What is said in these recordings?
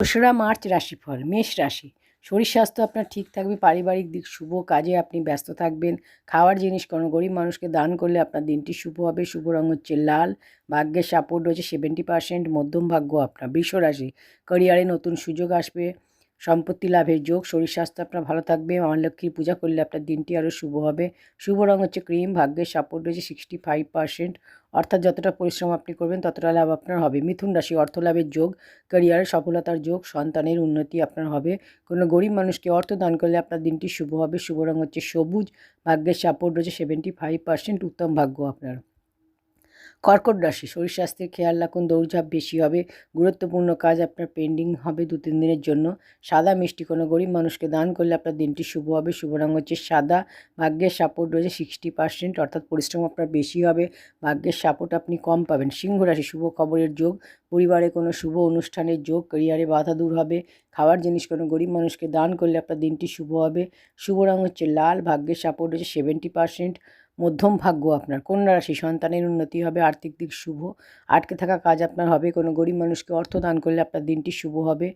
দোসরা মার্চ রাশিফল, মেষ রাশি। শরীর স্বাস্থ্য আপনার ঠিক থাকবে, পারিবারিক দিক শুভ, কাজে আপনি ব্যস্ত থাকবেন। খাওয়ার জিনিস কোনো গরিব মানুষকে দান করলে আপনার দিনটি শুভ হবে। শুভ রঙ হচ্ছে লাল, ভাগ্যের সাপোর্ট রয়েছে সেভেন্টি পার্সেন্ট, মধ্যম ভাগ্য আপনার বৃষ রাশি ক্যারিয়ারে নতুন সুযোগ আসবে। সম্পত্তি লাভের যোগ, শরীর স্বাস্থ্য, আপনার ভালো থাকবে, মা লক্ষ্মীর পূজা করলে আপনার দিনটি আরও শুভ হবে। শুভ রঙ হচ্ছে ক্রিম, ভাগ্যের সাপোর্ট রয়েছে সিক্সটি ফাইভ পার্সেন্ট অর্থাৎ যতটা পরিশ্রম আপনি করবেন, ততটা লাভ আপনার হবে। মিথুন রাশি অর্থ লাভের যোগ ক্যারিয়ারে সফলতার যোগ, সন্তানের উন্নতি আপনার হবে। কোনো গরিব মানুষকে অর্থ দান করলে আপনার দিনটি শুভ হবে। শুভ রঙ হচ্ছে সবুজ, ভাগ্যের সাপোর্ট রয়েছে সেভেন্টি ফাইভ পার্সেন্ট উত্তম ভাগ্য আপনার। কর্কট রাশি, শরীর স্বাস্থ্যের খেয়াল রাখুন, দৌড়ঝাঁপ বেশি হবে, গুরুত্বপূর্ণ কাজ আপনার পেন্ডিং হবে দু তিন দিনের জন্য। সাদা, মিষ্টি কোনো গরিব মানুষকে দান করলে আপনার দিনটি শুভ হবে শুভ রঙ হচ্ছে সাদা, ভাগ্যের সাপোর্ট রয়েছে সিক্সটি পার্সেন্ট অর্থাৎ পরিশ্রম আপনার বেশি হবে, ভাগ্যের সাপোর্ট আপনি কম পাবেন। সিংহ রাশি, শুভ খবরের যোগ, পরিবারে কোনো শুভ অনুষ্ঠানের যোগ ক্যারিয়ারে বাধা দূর হবে, খাওয়ার জিনিস কোনো গরিব মানুষকে দান করলে আপনার দিনটি শুভ হবে শুভ রঙ হচ্ছে লাল, ভাগ্যের সাপোর্ট হচ্ছে সেভেন্টি পার্সেন্ট মধ্যম ভাগ্য আপনার। কন্যা রাশি? সন্তানের উন্নতি হবে, আর্থিক দিক শুভ, আটকে থাকা কাজ আপনার হবে, কোনো গরিব মানুষকে অর্থ দান করলে আপনার দিনটি শুভ হবে।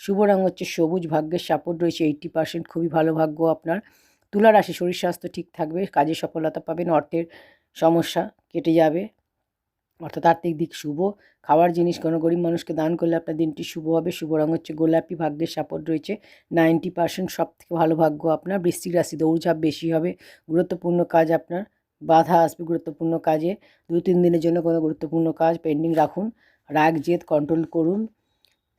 শুভ রঙ হচ্ছে সবুজ, ভাগ্যের সাপোর্ট রয়েছে এইট্টি পার্সেন্ট, খুবই ভালো ভাগ্য আপনার। তুলা রাশি, শরীর স্বাস্থ্য ঠিক থাকবে, কাজে সফলতা পাবেন, অর্থের সমস্যা কেটে যাবে। অর্থাৎ আর্থিক দিক শুভ। খাওয়ার জিনিস কোনো গরিব মানুষকে দান করলে আপনার দিনটি শুভ হবে। শুভ রঙ হচ্ছে গোলাপি, ভাগ্যের সাপোর্ট রয়েছে। নাইনটি পার্সেন্ট সব থেকে ভালো ভাগ্য আপনার। বৃষ্টিক রাশি দৌড়ঝাঁপ বেশি হবে। গুরুত্বপূর্ণ কাজ আপনার। বাধা আসবে গুরুত্বপূর্ণ কাজে। দু তিন দিনের জন্য কোনো গুরুত্বপূর্ণ কাজ পেন্ডিং রাখুন। রাগ, জেদ কন্ট্রোল করুন।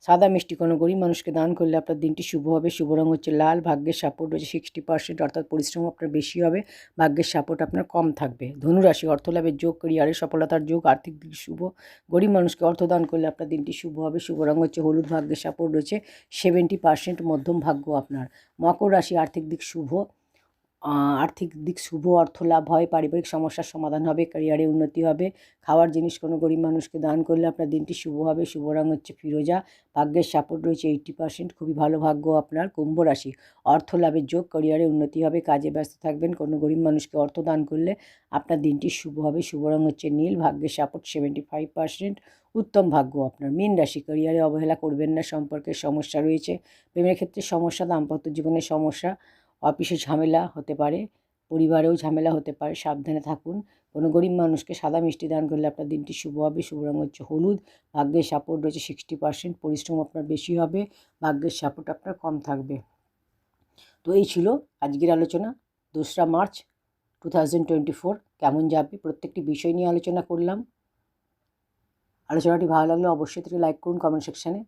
সাদা মিষ্টি কোনো গরিব মানুষকে দান করলে আপনার দিনটি শুভ হবে। শুভ রঙ হচ্ছে লাল, ভাগ্যের সাপোর্ট হচ্ছে সিক্সটি পার্সেন্ট অর্থাৎ পরিশ্রম আপনার বেশি হবে, ভাগ্যের সাপোর্ট আপনার কম থাকবে। ধনুরাশি, অর্থলাভের যোগ ক্যারিয়ারের সফলতার যোগ, আর্থিক দিক শুভ। গরিব মানুষকে অর্থ দান করলে আপনার দিনটি শুভ হবে শুভ রঙ হচ্ছে হলুদ, ভাগ্যের সাপোর্ট রয়েছে সেভেন্টি পার্সেন্ট মধ্যম ভাগ্য আপনার। মকর রাশি, আর্থিক দিক শুভ। আর্থিক দিক শুভ অর্থ লাভ হয়, পারিবারিক সমস্যার সমাধান হবে, ক্যারিয়ারে উন্নতি হবে, খাওয়ার জিনিস কোনো গরিব মানুষকে দান করলে আপনার দিনটি শুভ হবে, শুভ রঙ হচ্ছে ফিরোজা, ভাগ্যের সাপোর্ট রয়েছে এইট্টি পার্সেন্ট খুবই ভালো ভাগ্য আপনার, কুম্ভ রাশি অর্থ লাভের যোগ, ক্যারিয়ারে উন্নতি হবে, কাজে ব্যস্ত থাকবেন, কোনো গরিব মানুষকে অর্থ দান করলে আপনার দিনটি শুভ হবে, শুভ রঙ হচ্ছে নীল, ভাগ্যের সাপোর্ট সেভেন্টি ফাইভ পার্সেন্ট উত্তম ভাগ্য আপনার, মীন রাশি, ক্যারিয়ারে অবহেলা করবেন না সম্পর্কের সমস্যা রয়েছে, প্রেমের ক্ষেত্রে সমস্যা, দাম্পত্য জীবনের সমস্যা অফিসে ঝামেলা হতে পারে, পরিবারেও ঝামেলা হতে পারে, সাবধানে থাকুন। কোনো গরিব মানুষকে সাদা মিষ্টি দান করলে আপনার দিনটি শুভ হবে শুভ রঙ হচ্ছে হলুদ। ভাগ্যের সাপোর্ট রয়েছে সিক্সটি পার্সেন্ট পরিশ্রম আপনার বেশি হবে, ভাগ্যের সাপোর্ট আপনার কম থাকবে। তো এই ছিল আজকের আলোচনা, দোসরা March two thousand twenty four কেমন যাবে? প্রত্যেকটি বিষয় নিয়ে আলোচনা করলাম। আলোচনাটি ভালো লাগলে অবশ্যই থেকে লাইক করুন কমেন্ট সেকশানে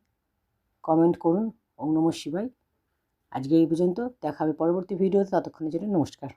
কমেন্ট করুন। ওম শিবায়। আজকে এই পর্যন্ত দেখা হবে পরবর্তী ভিডিওতে ততক্ষণের জন্য নমস্কার।